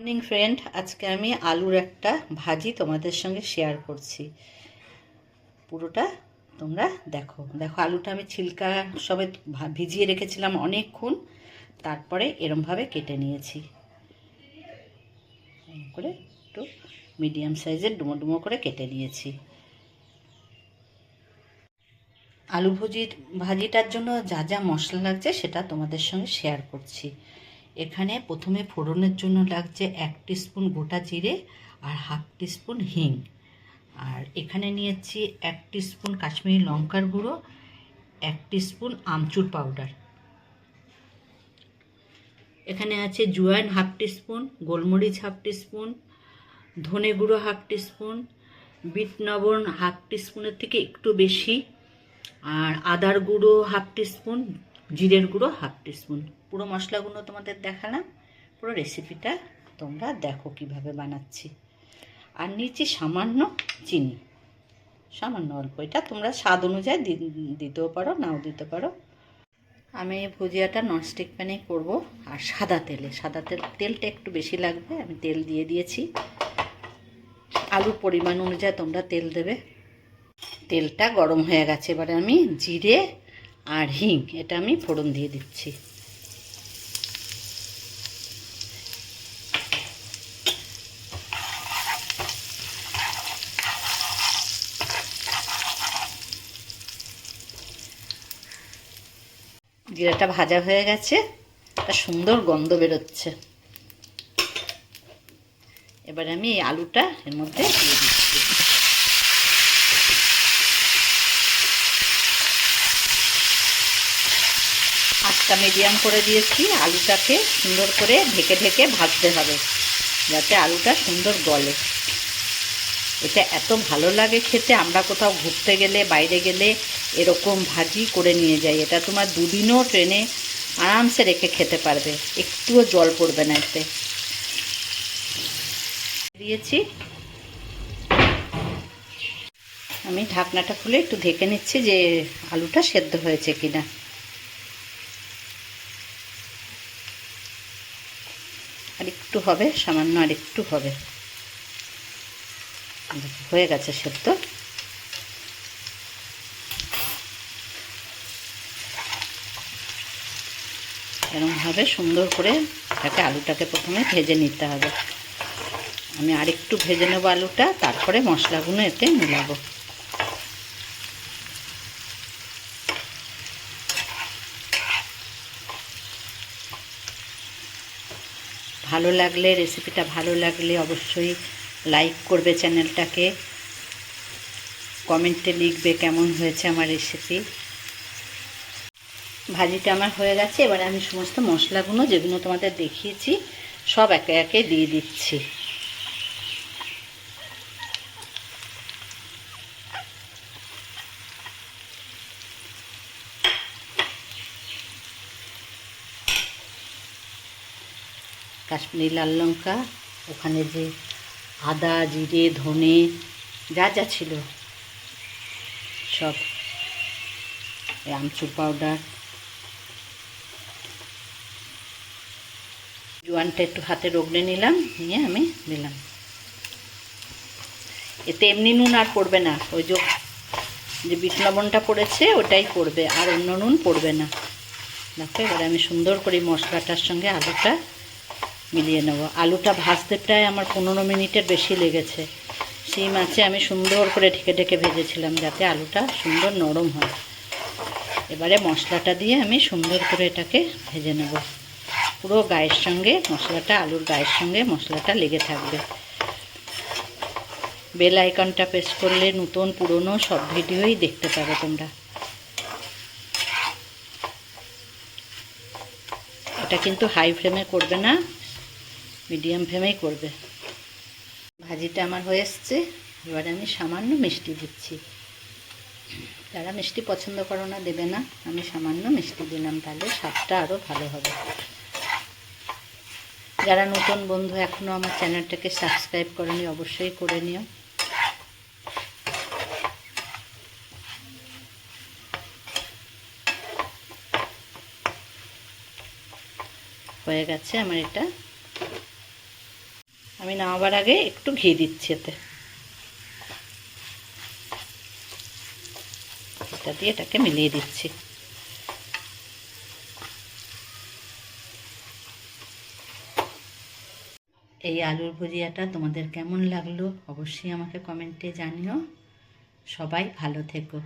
Morning friend আজকে আমি আলুর একটা ভাজি তোমাদের সঙ্গে শেয়ার করছি। পুরোটা তোমরা দেখো। দেখো, আলুটা আমি ছিলকা সবে ভিজিয়ে রেখেছিলাম অনেকক্ষণ। তারপরে এরমভাবে কেটে নিয়েছি। করে একটু মিডিয়াম সাইজের ডুমো ডুমো করে কেটে নিয়েছি। আলু ভুজির ভাজিটার জন্য যা যা মশলা লাগছে সেটা তোমাদের সঙ্গে শেয়ার করছি। এখানে প্রথমে ফোড়নের জন্য লাগছে এক স্পুন গোটা জিরে আর হাফ স্পুন হিং। আর এখানে নিয়েছি এক স্পুন কাশ্মীরি লঙ্কার গুঁড়ো, এক স্পুন আমচুর পাউডার। এখানে আছে জোয়ান হাফ স্পুন গোলমরিচ হাফ স্পুন ধনে গুঁড়ো হাফ স্পুন বিট লবণ হাফ স্পুনের থেকে একটু বেশি, আর আদার গুঁড়ো হাফ স্পুন জিরের গুঁড়ো হাফ স্পুন পুরো মশলাগুলো তোমাদের দেখালাম। পুরো রেসিপিটা তোমরা দেখো কীভাবে বানাচ্ছি। আর নিয়েছি সামান্য চিনি। সামান্য অল্প, এটা তোমরা স্বাদ অনুযায়ী দিতেও পারো, নাও দিতে পারো। আমি ভুজিয়াটা ননস্টিক প্যানে করব, আর সাদা তেলে। সাদা তেল, তেলটা একটু বেশি লাগবে, আমি তেল দিয়ে দিয়েছি। আলুর পরিমাণ অনুযায়ী তোমরা তেল দেবে। তেলটা গরম হয়ে গেছে, এবারে আমি জিরে আর হিং, এটা আমি ফোড়ন দিয়ে দিচ্ছি। জিরাটা ভাজা হয়ে গেছে। একটা সুন্দর গন্ধ বেরোচ্ছে। এবারে আমি এই আলুটা এর মধ্যে দিয়ে দিচ্ছি। আটটা মিডিয়াম করে দিয়েছি। আলুটাকে সুন্দর করে ঢেকে ঢেকে ভাজতে হবে, যাতে আলুটা সুন্দর গলে। এটা এত ভালো লাগে খেতে। আমরা কোথাও ঘুরতে গেলে, বাইরে গেলে এরকম ভাজি করে নিয়ে যাই। এটা তোমার দুদিনও ট্রেনে আরামসে রেখে খেতে পারবে। একটুও জল পড়বে না এতে। দিয়েছি। আমি ঢাকনাটা খুলে একটু ঢেকে নিচ্ছি যে আলুটা সেদ্ধ হয়েছে কিনা। আর একটু হবে, সামান্য আর একটু হবে। হয়ে গেছে সেদ্ধ। এরমভাবে সুন্দর করে তাকে আলুটাকে প্রথমে ভেজে নিতে হবে। আমি আরেকটু ভেজে নেব আলুটা, তারপরে মশলাগুলো এতে মিলাবো। ভালো লাগলে, রেসিপিটা ভালো লাগলে অবশ্যই লাইক করবে চ্যানেলটাকে। কমেন্টে লিখবে কেমন হয়েছে আমার রেসিপি। ভাজিটা আমার হয়ে গেছে, এবারে আমি সমস্ত মশলাগুলো যেগুলো তোমাদের দেখিয়েছি, সব একে একে দিয়ে দিচ্ছি। কাশ্মীরি লাল লঙ্কা, ওখানে যে আদা, জিরে, ধনে, যা যা ছিল, সব আমচুর পাউডার জোয়ানটা একটু হাতে রগড়ে নিলাম, নিয়ে আমি দিলাম এতে এমনি নুন আর পড়বে না, ওই যে যে বিট লবণটা পড়েছে, ওটাই পড়বে, আর অন্য নুন পড়বে না। দেখো, এবারে আমি সুন্দর করে মশলাটার সঙ্গে আলুটা মিলিয়ে নেব। আলুটা ভাজতে প্রায় আমার পনেরো মিনিটের বেশি লেগেছে। সেই মাছে আমি সুন্দর করে ঢেকে ঢেকে ভেজেছিলাম যাতে আলুটা সুন্দর নরম হয়। এবারে মশলাটা দিয়ে আমি সুন্দর করে এটাকে ভেজে নেব। পুরো গায়ের সঙ্গে মশলাটা, আলুর গায়ের সঙ্গে মশলাটা লেগে থাকবে। বেল আইকনটা প্রেস করলে নতুন, পুরনো সব ভিডিওই দেখতে পাবে তোমরা। এটা কিন্তু হাই ফ্লেমে করবে না, মিডিয়াম ফ্লেমেই করবে। ভাজিটা আমার হয়ে এসছে, এবারে আমি সামান্য মিষ্টি দিচ্ছি। যারা মিষ্টি পছন্দ করো না, দেবে না। আমি সামান্য মিষ্টি দিলাম, তাহলে স্বাদটা আরও ভালো হবে। যারা নতুন বন্ধু এখনও আমার চ্যানেলটাকে সাবস্ক্রাইব করেনি, অবশ্যই করে নিও। হয়ে গেছে আমার এটা। আমি নামাবার আগে একটু ঘি দিচ্ছি এতে। এটা দিয়ে এটাকে মিলিয়ে দিচ্ছি। এই আলুর ভুজিয়াটা তোমাদের কেমন লাগল অবশ্যই আমাকে কমেন্টে জানিও। সবাই ভালো থেকো।